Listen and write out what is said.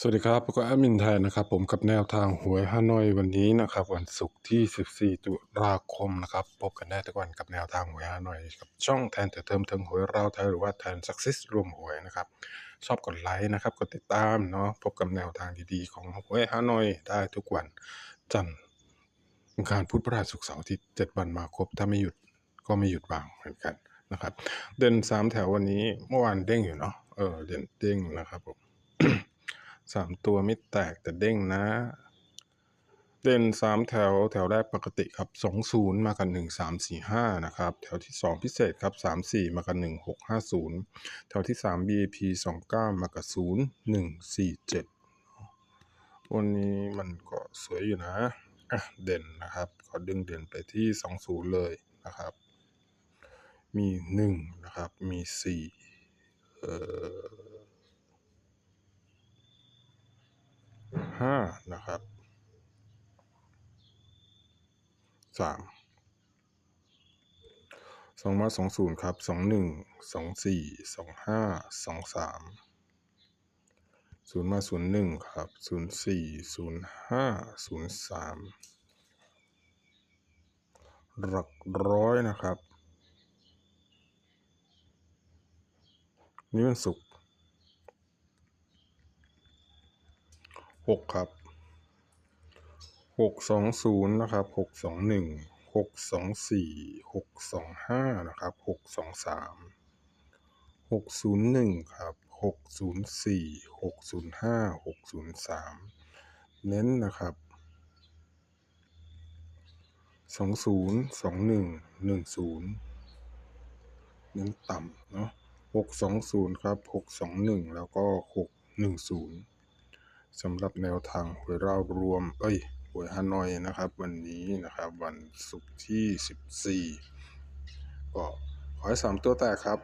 สวัสดีครับผมก็แอดมินไทยนะครับ ผมกับแนวทางหวยฮานอยวันนี้นะครับ วันศุกร์ที่ 14 ตุลาคมนะครับ พบกันได้ทุกวันกับแนวทางหวยฮานอยกับช่องแทนแต่เติมเทิงหวยเราไทยหรือว่าแทนสักซิสรวมหวยนะครับ ชอบกดไลค์นะครับ กดติดตามเนาะพบกับแนวทางดีๆ ของหวยฮานอยได้ทุกวันจันทร์อังคารพุธพฤหัสศุกร์เสาร์อาทิตย์เจ็ดวันมาครบถ้าไม่หยุดก็ไม่หยุดวางเหมือนกันนะครับ เด่นสามแถววันนี้เมื่อวานเด้งอยู่เนาะเออเด่นเด้งนะครับผม สามตัวไม่แตกแต่เด้งนะ เด่นสามแถวแถวแรกปกติครับสองศูนย์มากันหนึ่งสามสี่ห้านะครับ แถวที่สองพิเศษครับสามสี่มากันหนึ่งหกห้าศูนย์แถวที่สาม BAP สองเก้ามากับศูนย์หนึ่งสี่เจ็ดวันนี้มันก็สวยอยู่นะอะเด่นนะครับขอดึงเด่นไปที่สองศูนย์เลยนะครับ มีหนึ่งนะครับ มีสี่เอ่อ ห้านะครับสามสองมาสองศูนย์ครับสองหนึ่งสองสี่สองห้าสองสามศูนย์มาศูนย์หนึ่งครับศูนย์สี่ศูนย์ห้าศูนย์สามหลักร้อยนะครับ นี่วันศุก หกครับหกสองศูนย์นะครับหกสองหนึ่งหกสองสี่หกสองห้านะครับหกสองสามหกศูนย์หนึ่งครับหกศูนย์สี่หกศูนย์ห้าหกศูนย์สามเน้นนะครับสองศูนย์สองหนึ่งหนึ่งศูนย์เน้นต่ำเนาะหกสองศูนย์ครับหกสองหนึ่งแล้วก็หกหนึ่งศูนย์ สำหรับแนวทางหวยราวรวม เอ้ยหวยฮานอยนะครับ วันนี้นะครับวันศุกร์ที่ 14 ก็ขอให้สามตัวแตกครับ